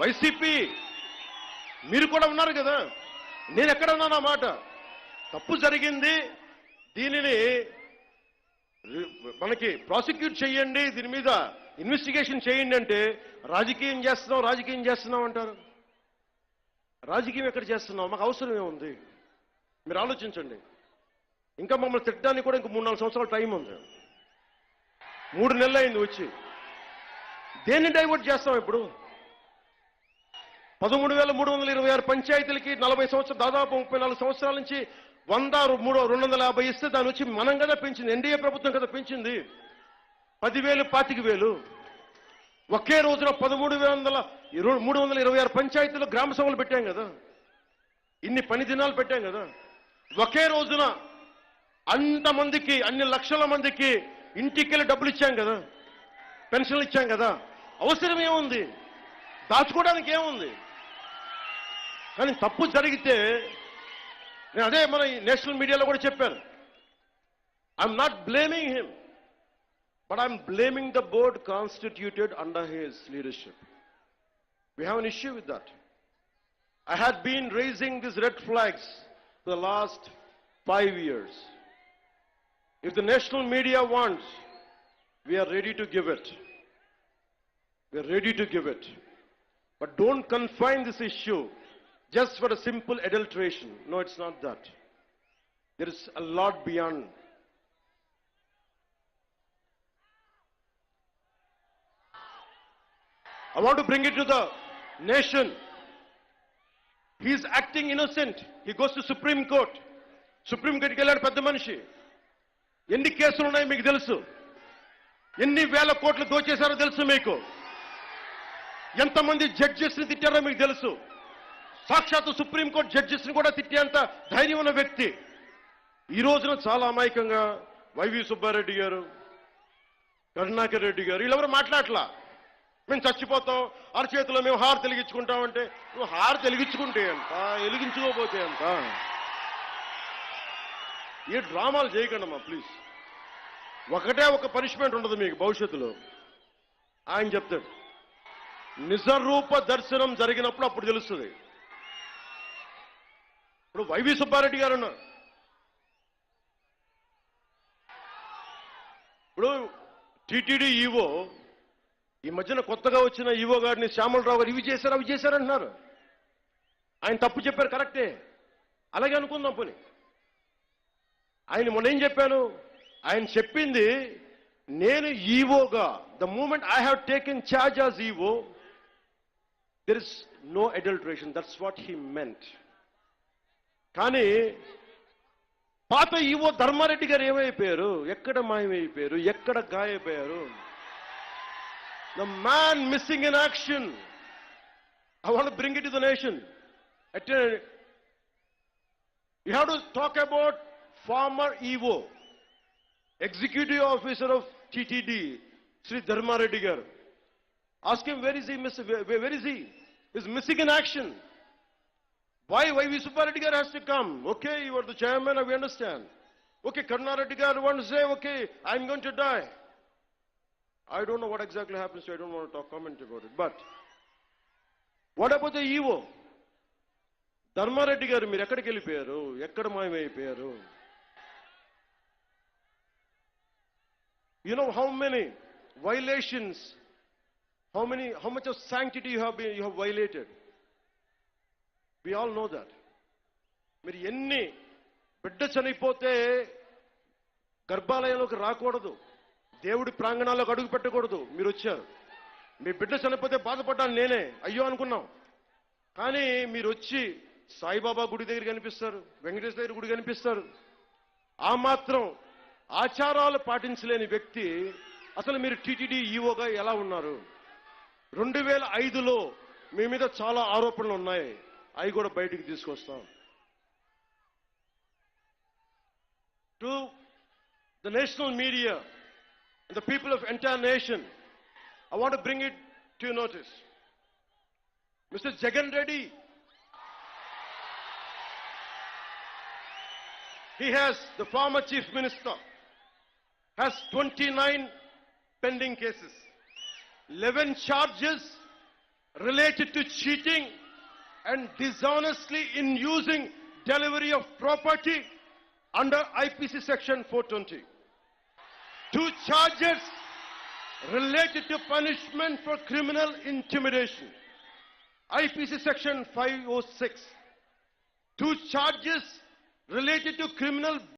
YCP మీరు కూడా ఉన్నారు కదా. నేను ఎక్కడ ఉన్నాను మాట? తప్పు జరిగింది దీనిని మనకి ప్రాసిక్యూట్ చేయండి దీని మీద ఇన్వెస్టిగేషన్ చేయండి అంటే రాజకీయం చేస్తున్నాం రాజకీయం చేస్తున్నాం అంటారు. రాజకీయం ఎక్కడ చేస్తున్నాం మాకు అవసరం ఏముంది? మీరు ఆలోచించండి. ఇంకా మమ్మల్ని తిట్టడానికి కూడా ఇంక మూడు నాలుగు సంవత్సరాల టైం ఉంది. మూడు నెలలు అయింది వచ్చి. దేన్ని డైవర్ట్ చేస్తాం ఇప్పుడు? పదమూడు వేల మూడు వందల ఇరవై ఆరు పంచాయతీలకి నలభై సంవత్సరాలు దాదాపు ముప్పై నాలుగు సంవత్సరాల నుంచి వంద మూడు రెండు వందల యాభై ఇస్తే దాని వచ్చి మనం కదా పెంచింది ఎన్డీఏ ప్రభుత్వం కదా పెంచింది. పదివేలు పాతిక వేలు. ఒకే రోజున పదమూడు వందల ఇరవై మూడు వందల ఇరవై ఆరు పంచాయతీలు గ్రామ సభలు పెట్టాం కదా. ఇన్ని పని దినాలు పెట్టాం కదా. ఒకే రోజున అంతమందికి అన్ని లక్షల మందికి ఇంటికెళ్ళి డబ్బులు ఇచ్చాం కదా. పెన్షన్లు ఇచ్చాం కదా. అవసరం ఏముంది? దాచుకోవడానికి ఏముంది? కానీ తప్పు జరిగితే నేను అదే మన ఈ నేషనల్ మీడియాలో కూడా చెప్పాను I'm not blaming him but I'm blaming the board constituted under his leadership we have an issue with that I had been raising these red flags for the last five years. If the national media wants, we are ready to give it. We are ready to give it. But don't confine this issue just for a simple adulteration. No, it's not that. There is a lot beyond. I want to bring it to the nation. He is acting innocent. He goes to Supreme Court. Supreme కోర్టుకి వెళ్ళాడు పెద్ద మనిషి ఎన్ని కేసులు ఉన్నాయో మీకు తెలుసు ఎన్ని వేల కోట్లు దోచేశారో తెలుసు మీకు ఎంతమంది జడ్జెస్ని తిట్టారో మీకు తెలుసు సాక్షాత్తు సుప్రీంకోర్టు జడ్జెస్ని కూడా తిట్టేంత ధైర్యం ఉన్న వ్యక్తి. ఈ రోజున చాలా అమాయకంగా వైవి సుబ్బారెడ్డి గారు కరుణాకర్ రెడ్డి గారు వీళ్ళెవరు మాట్లాడలా మేము చచ్చిపోతాం అరచేతిలో మేము హార్ తెలిగించుకుంటామంటే నువ్వు హార్ తెలిగించుకుంటే ఎంత? వెలిగించుకోపోతే ఎంత? ఏ డ్రామాలు చేయకండి అమ్మా ప్లీజ్. ఒకటే ఒక పనిష్మెంట్ ఉండదు మీకు భవిష్యత్తులో. ఆయన చెప్తాడు నిజరూప దర్శనం జరిగినప్పుడు అప్పుడు తెలుస్తుంది. ఇప్పుడు వైవి సుబ్బారెడ్డి గారు ఉన్నారు. ఇప్పుడు టీటీడీ ఈవో ఈ మధ్యన కొత్తగా వచ్చిన ఈవో గారిని శ్యామలరావు గారు ఇవి చేశారు అవి చేశారంటున్నారు ఆయన తప్పు చెప్పారు కరెక్టే. అలాగే అనుకుందాం పోనీ. ఆయన మొన్న ఏం చెప్పాను? ఆయన చెప్పింది నేను ఈవోగా the moment I have taken charge as EO there is no adulteration that's what he meant కానీ పాత ఈవో ధర్మారెడ్డి గారు ఏమైపోయారు? ఎక్కడ మాయమైపోయారు? ఎక్కడ గాయపోయారు the man missing in action I want bring it to the nation at you have to talk about former EO executive officer of TTD Shri Dharma Reddy గారు Ask him where is he miss, where, where is he? He's missing to come? Okay, you are the chairman, we understand. Okay, Karna Reddy Garu wants to say, okay, I'm going to die. I don't know what exactly happens, so I don't want to talk comment about it. But what about the EVO? Dharmareddy గారు మీరు ఎక్కడికి వెళ్ళిపోయారు ఎక్కడ మాయమైపోయారు you know how many violations how many how much of sanctity you have been you have violated We all know that. మీరు ఎన్ని బిడ్డ చనిపోతే గర్భాలయంలోకి రాకూడదు. దేవుడి ప్రాంగణాల్లోకి అడుగు పెట్టకూడదు. మీరు వచ్చారు. మీ బిడ్డ చనిపోతే బాధపడ్డాను నేనే. అయ్యో అనుకున్నాం. కానీ మీరు వచ్చి సాయిబాబా గుడి దగ్గర కనిపిస్తారు వెంకటేశ్వర దగ్గర గుడి కనిపిస్తారు. ఆ మాత్రం ఆచారాలు పాటించలేని వ్యక్తి అసలు మీరు టీటీడీ ఈవోగా ఎలా ఉన్నారు? రెండు వేల ఐదులో మీ మీద చాలా ఆరోపణలు ఉన్నాయి. అవి కూడా బయటికి తీసుకొస్తాం to the national media the people of entire nation I want bring it to notice mister Jagan Reddy he has the former chief minister has 29 pending cases 11 charges related to cheating and dishonestly in using delivery of property under IPC section 420. Two charges related to punishment for criminal intimidation. IPC section 506. Two charges related to criminal